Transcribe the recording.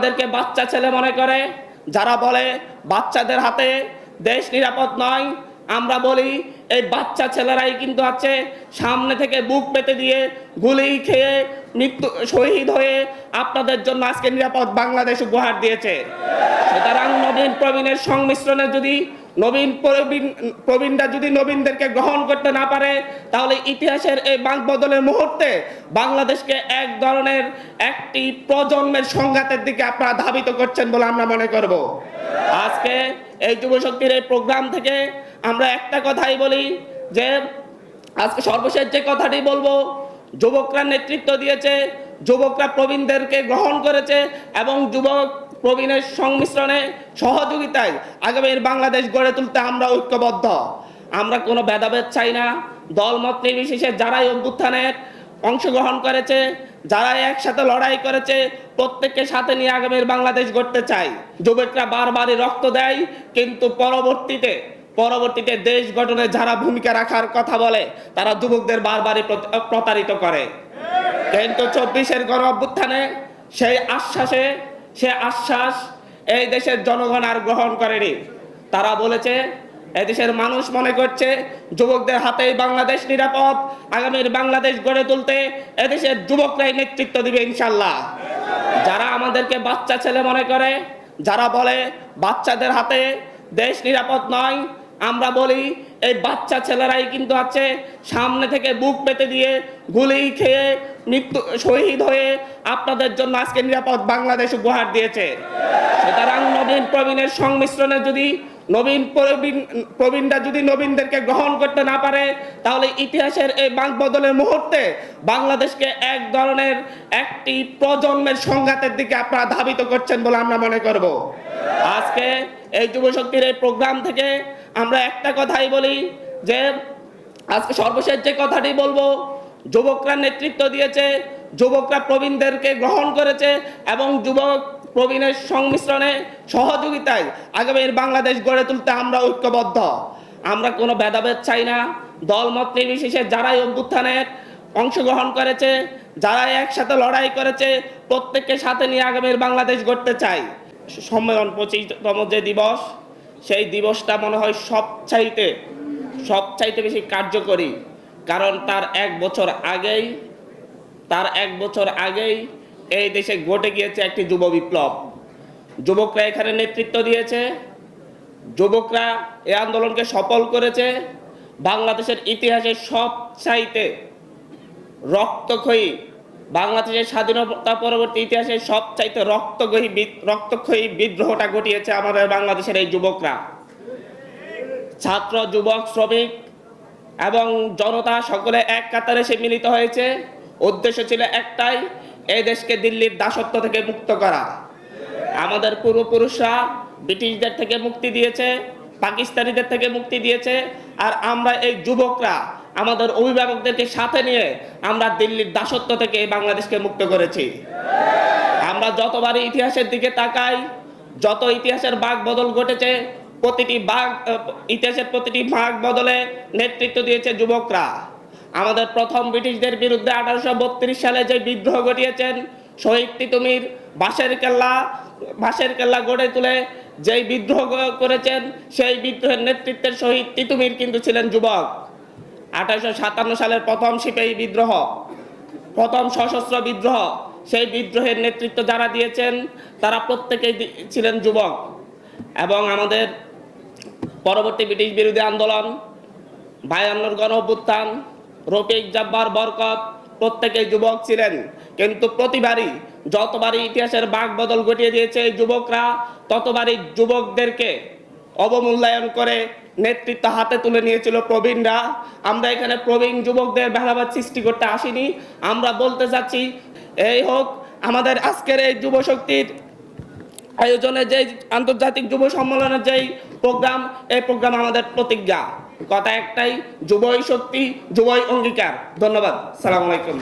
আমাদেরকে বাচ্চা ছেলে মনে করে। যারা বলে বাচ্চাদের হাতে দেশ নিরাপদ নয়, আমরা বলি এই বাচ্চা ছেলেরাই কিন্তু আছে সামনে থেকে বুক পেতে দিয়ে গুলি খেয়ে মৃত্যু, শহীদ হয়ে আপনাদের জন্য আজকে নিরাপদ বাংলাদেশ উপহার দিয়েছে। সুতরাং নবীন প্রবীণের সংমিশ্রণে যদি নবীন প্রবীণ, প্রবীণরা যদি নবীনদেরকে গ্রহণ করতে না পারে, তাহলে ইতিহাসের এই বাঁক বদলের মুহূর্তে বাংলাদেশকে এক ধরনের একটি প্রজন্মের সংঘাতের দিকে আপনারা ধাবিত করছেন বলে আমরা মনে করব। আজকে এই যুবশক্তির এই প্রোগ্রাম থেকে আমরা একটা কথাই বলি যে, আজকে সর্বশেষ যে কথাটি বলব, যুবকরা নেতৃত্ব দিয়েছে, যুবকরা প্রবীণদেরকে গ্রহণ করেছে এবং যুবক প্রবীণের সংমিশ্রণে সহযোগিতায় আগামীর বাংলাদেশ গড়ে তুলতে আমরা ঐক্যবদ্ধ। আমরা কোনো ভেদাভেদ চাই না। দলমত নির্বিশেষে যারাই অভ্যুত্থানের অংশগ্রহণ করেছে যারা একসাথে লড়াই করেছে, প্রত্যেককে সাথে নিয়ে আগামীর বাংলাদেশ গড়তে চাই। যুবকরা বারবারই রক্ত দেয়, কিন্তু পরবর্তীতে পরবর্তীতে দেশ গঠনে যারা ভূমিকা রাখার কথা বলে, তারা যুবকদের বারবারই প্রত- প্রতারিত করে। কিন্তু চব্বিশের গণ অভ্যুত্থানে সেই আশ্বাসে সে আশ্বাস এই দেশের জনগণ আর গ্রহণ করেনি। তারা বলেছে এদেশের মানুষ মনে করছে, যুবকদের হাতেই বাংলাদেশ নিরাপদ, আগামীর বাংলাদেশ গড়ে তুলতে এদেশের যুবকরাই নেতৃত্ব দিবে ইনশাল্লাহ। যারা আমাদেরকে বাচ্চা ছেলে মনে করে, যারা বলে, বাচ্চাদের হাতে দেশ নিরাপদ নয়, আমরা বলি এই বাচ্চা ছেলেরাই কিন্তু আছে সামনে থেকে বুক পেতে দিয়ে গুলি খেয়ে মৃত্যু, শহীদ হয়ে আপনাদের জন্য আজকে নিরাপদ বাংলাদেশ উপহার দিয়েছে। সুতরাং নবীন প্রবীণের সংমিশ্রণে যদি নবীন প্রবীণ, প্রবীণরা যদি নবীনদেরকে গ্রহণ করতে না পারে, তাহলে ইতিহাসের এই বাঁক বদলের মুহূর্তে বাংলাদেশকে এক ধরনের একটি প্রজন্মের সংঘাতের দিকে আপনারা ধাবিত করছেন বলে আমরা মনে করব। আজকে এই যুবশক্তির এই প্রোগ্রাম থেকে আমরা একটা কথাই বলি যে, আজকে সর্বশেষ যে কথাটি বলব, যুবকরা নেতৃত্ব দিয়েছে, যুবকরা প্রবীণদেরকে গ্রহণ করেছে এবং যুবক প্রবীণের সংমিশ্রণে সহযোগিতায় আগামীর বাংলাদেশ গড়ে তুলতে আমরা ঐক্যবদ্ধ। আমরা কোনো ভেদাভেদ চাই না। দলমত নির্বিশেষে যারাই অভ্যুত্থানের অংশগ্রহণ করেছে যারা একসাথে লড়াই করেছে, প্রত্যেককে সাথে নিয়ে আগামীর বাংলাদেশ গড়তে চাই। সম্মেলন পঁচিশতম যে দিবস সেই দিবসটা মনে হয় সবচাইতে সবচাইতে বেশি কার্যকরী। কারণ তার এক বছর আগেই, তার এক বছর আগেই এই দেশে ঘটে গিয়েছে একটি যুব বিপ্লব। যুবকরা এখানে নেতৃত্ব দিয়েছে। যুবকরা এই আন্দোলনকে সফল করেছে। বাংলাদেশের ইতিহাসে সবচাইতে রক্তক্ষয়ী বাংলাদেশের স্বাধীনতা পরবর্তী ইতিহাসে সবচাইতে বি- রক্তক্ষয়ী বিদ্রোহটা ঘটিয়েছে আমাদের বাংলাদেশের এই যুবকরা। ছাত্র, যুবক, শ্রমিক এবং জনতা সকলে এক কাতারে সে মিলিত হয়েছে। উদ্দেশ্য ছিল একটাই এই দেশকে দিল্লির দাসত্ব থেকে মুক্ত করা। আমাদের পূর্বপুরুষরা ব্রিটিশদের থেকে মুক্তি দিয়েছে, পাকিস্তানিদের থেকে মুক্তি দিয়েছে আর আমরা এই যুবকরা, আমাদের অভিভাবকদেরকে সাথে নিয়ে আমরা দিল্লির দাসত্ব থেকে বাংলাদেশকে মুক্ত করেছি। আমরা যতবারই ইতিহাসের দিকে তাকাই, যত ইতিহাসের বাঘ বদল ঘটেছে, প্রতিটি বাঘ ইতিহাসের প্রতিটি ভাগ বদলে নেতৃত্ব দিয়েছে যুবকরা। আমাদের প্রথম ব্রিটিশদের বিরুদ্ধে আঠারোশো বত্রিশ সালে যে বিদ্রোহ ঘটিয়েছেন শহীদ তিতুমির বাঁশের কেল্লা বাঁশের কেল্লা গড়ে তুলে যেই বিদ্রোহ করেছেন, সেই বিদ্রোহের নেতৃত্বের শহীদ তিতুমির কিন্তু ছিলেন যুবক। আঠারোশো সাতান্ন সালের প্রথম সিপাহী বিদ্রোহ, প্রথম সশস্ত্র বিদ্রোহ। সেই বিদ্রোহের নেতৃত্ব যারা দিয়েছেন, তারা প্রত্যেকেই ছিলেন যুবক। এবং আমাদের পরবর্তী ব্রিটিশ বিরোধী আন্দোলন, বায়ান্নর গণ অভ্যুত্থান রফিক জব্বার বরকত প্রত্যেকেই যুবক ছিলেন। কিন্তু প্রতিবারই যতবারই ইতিহাসের বাঘ বদল ঘটিয়ে দিয়েছে এই যুবকরা, ততবারই যুবকদেরকে অবমূল্যায়ন করে নেতৃত্ব হাতে তুলে নিয়েছিল প্রবীণরা। আমরা এখানে প্রবীণ যুবকদের ভেদাভেদ সৃষ্টি করতে আসিনি। আমরা বলতে চাচ্ছি, এই হোক, আমাদের আজকের এই যুব শক্তির আয়োজনে যে আন্তর্জাতিক যুব সম্মেলনের যেই প্রোগ্রাম, এই প্রোগ্রাম আমাদের প্রতিজ্ঞা। কথা একটাই, যুবই শক্তি, যুবই অঙ্গীকার। ধন্যবাদ। সালাম আলাইকুম।